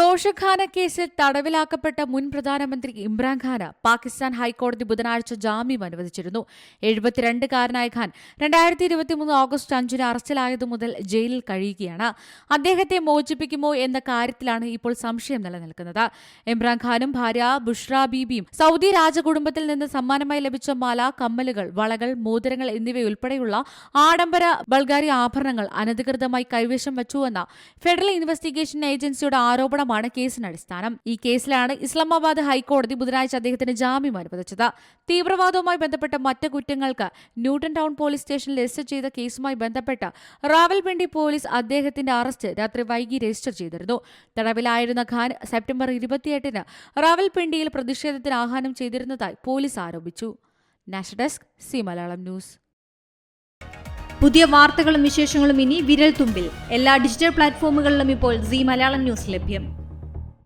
തോഷഖാന കേസിൽ തടവിലാക്കപ്പെട്ട മുൻ പ്രധാനമന്ത്രി ഇമ്രാൻഖാന് പാകിസ്ഥാൻ ഹൈക്കോടതി ബുധനാഴ്ച ജാമ്യം അനുവദിച്ചിരുന്നു. എഴുപത്തിരണ്ടുകാരനായ ഖാൻ രണ്ടായിരത്തി ഇരുപത്തിമൂന്ന് ഓഗസ്റ്റ് അഞ്ചിന് അറസ്റ്റിലായതു മുതൽ ജയിലിൽ കഴിയുകയാണ്. അദ്ദേഹത്തെ മോചിപ്പിക്കുമോ എന്ന കാര്യത്തിലാണ് ഇപ്പോൾ സംശയം നിലനിൽക്കുന്നത്. ഇമ്രാൻഖാനും ഭാര്യ ബുഷ്ര ബീബിയും സൗദി രാജകുടുംബത്തിൽ നിന്ന് സമ്മാനമായി ലഭിച്ച മാല കമ്മലുകൾ വളകൾ മോതിരങ്ങൾ എന്നിവയുൾപ്പെടെയുള്ള ആഡംബര ബൾഗാരി ആഭരണങ്ങൾ അനധികൃതമായി കൈവശം വച്ചുവെന്ന ഫെഡറൽ ഇൻവെസ്റ്റിഗേഷൻ ഏജൻസിയുടെ ആരോപണമാണ് കേസിന് അടിസ്ഥാനം. ഈ കേസിലാണ് ഇസ്ലാമാബാദ് ഹൈക്കോടതി ബുധനാഴ്ച അദ്ദേഹത്തിന് ജാമ്യം അനുവദിച്ചത്. തീവ്രവാദവുമായി ബന്ധപ്പെട്ട മറ്റ് കുറ്റങ്ങൾക്ക് ന്യൂട്ടൺ ടൗൺ പോലീസ് സ്റ്റേഷനിൽ രജിസ്റ്റർ ചെയ്ത കേസുമായി ബന്ധപ്പെട്ട് റാവൽപിണ്ടി പോലീസ് അദ്ദേഹത്തിന്റെ അറസ്റ്റ് രാത്രി വൈകി രജിസ്റ്റർ ചെയ്തിരുന്നു. തടവിലായിരുന്ന ഖാൻ സെപ്റ്റംബർ ഇരുപത്തിയെട്ടിന് റാവൽപിണ്ടിയിൽ പ്രതിഷേധത്തിന് ആഹ്വാനം ചെയ്തിരുന്നതായി പോലീസ് ആരോപിച്ചു. National desk C Malayalam news. പുതിയ വാർത്തകളും വിശേഷങ്ങളും ഇനി വിരൽ തുമ്പിൽ എല്ലാ ഡിജിറ്റൽ പ്ലാറ്റ്ഫോമുകളിലും ഇപ്പോൾ സി മലയാളം ന്യൂസ് ലഭ്യം.